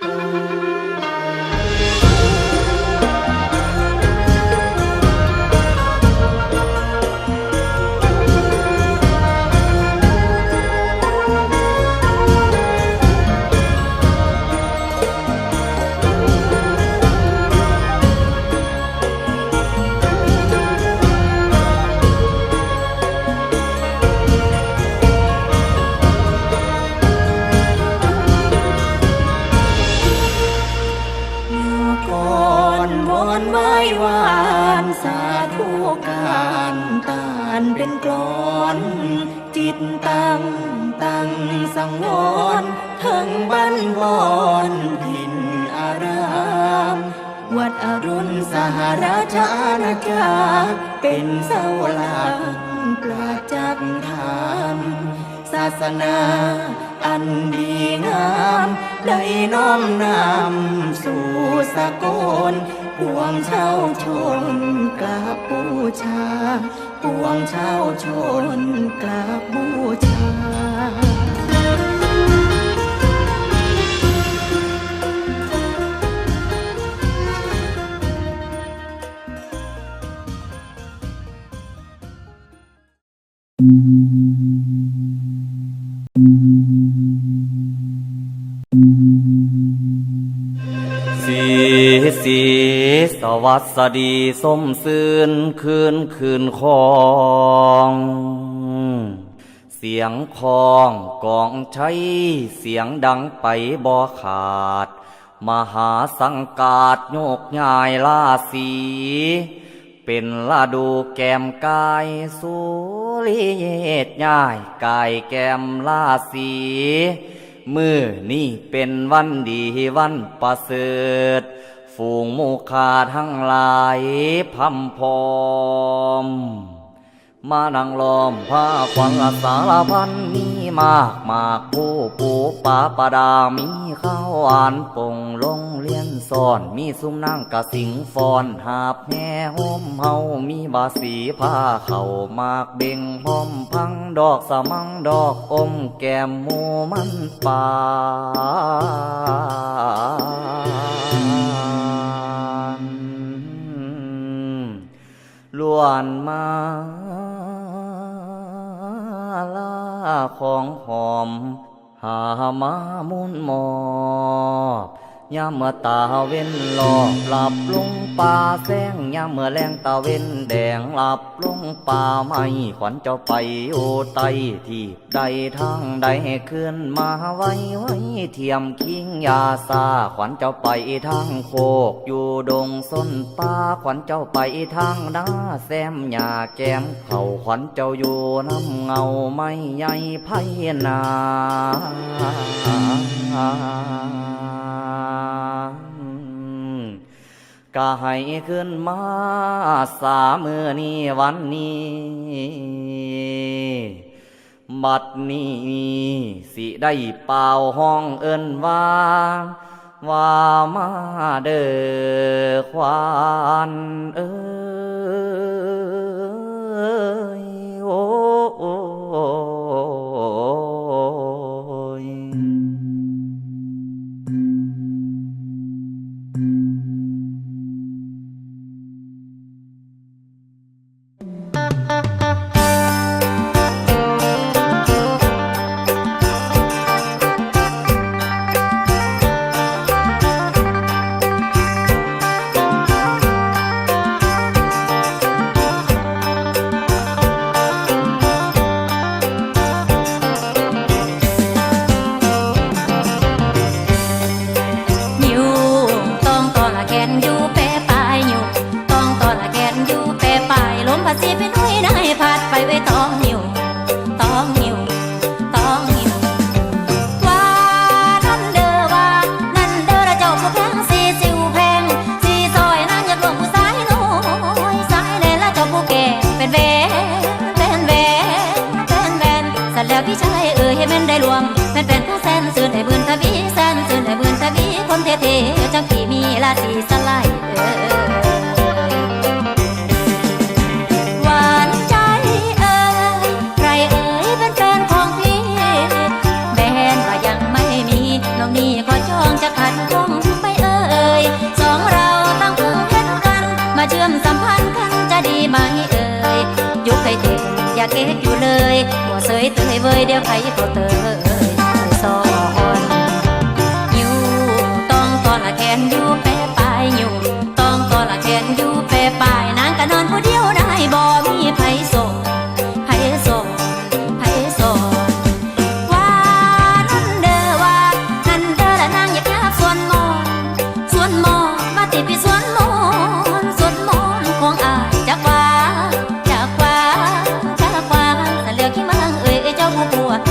ก่านสาธุการตานเป็นกลอนจิตตั้งตั้งสังวรทั้งบันวอนพินอารามวัดอรุณสหราชอาณาจักรเป็นเสาหลักประจักษ์ธรรมศาสนาอันดีงามได้น้อมนำสู่สกล ปวงชาวชนกราบบูชา ปวงชาวชนกราบบูชาสี สีสวัสดีสมซื่นคืนคืนคอง เสียงคองกองใช้เสียงดังไปบ่ขาด มหาสังกาดโยกยายลาสี เป็นลาดูแกมกายสุริเยตย้ายกายแกมลาสีมือนี่เป็นวันดีวันประเสริฐ ฝูงหมูคาทั้งหลายพัมพอม มานังล้อมผ้าขวังสารพันมีมากมากผู้ปูปาปดามีข้าวหวานปงลงเลียนซ่อน มีซุ้มนั่งกะสิงฟอนหาบแห่ห่มเฮามีบาสีผ้าเข่ามากเบ่งพร้อมพังดอกสมังดอกอมแก้มหมูมันปาานมาลาของหอม หามามุนหมอบ ยามเมื่อตาเว้นหลอบหลับลงป่าแสงยามเมื่อแรงตาเว้นแดงหลับลงป่าไม่ขวัญเจ้าไปโอไตที่ใดทางใดขึ้นมาไว้ไว้เทียมคิงยาซาขวัญเจ้าไปทางโคกอยู่ดงส้นป่าขวัญเจ้าไปทางนาแซมหญ้าแก้มเขาขวัญเจ้าอยู่น้ำเงาไม่ใหญ่ไพนา ก็ให้ขึ้นมาสามือนี้วันนี้ บัดนี้สิได้เป่าห้องเอินว่าว่ามาเด้อควานเอ้ พี่ชายเอ่ยให้แม่นได้รวมเป็นเป็นผู้แสนสื่นให้บืนทวีแสนสื่นให้บืนทวีคนเท่ๆจังพี่มีราศีสลายเอ่ยหวานใจเอ่ยใครเอ่ยเป็นแฟนของพี่แบนว่ยังไม่มีน้องนี่ก็จองจะขัดข้องไปเอ่ยสองเราตั้งพึ่งเพชรกันมาเชื่อมสัมพันธ์กันจะดีไหมเอ่ยยุคให้เด็กอย่าเก๊กอยู่เลยหัวเสยเตยเว้ยเดี๋ยวใครก็เตย toa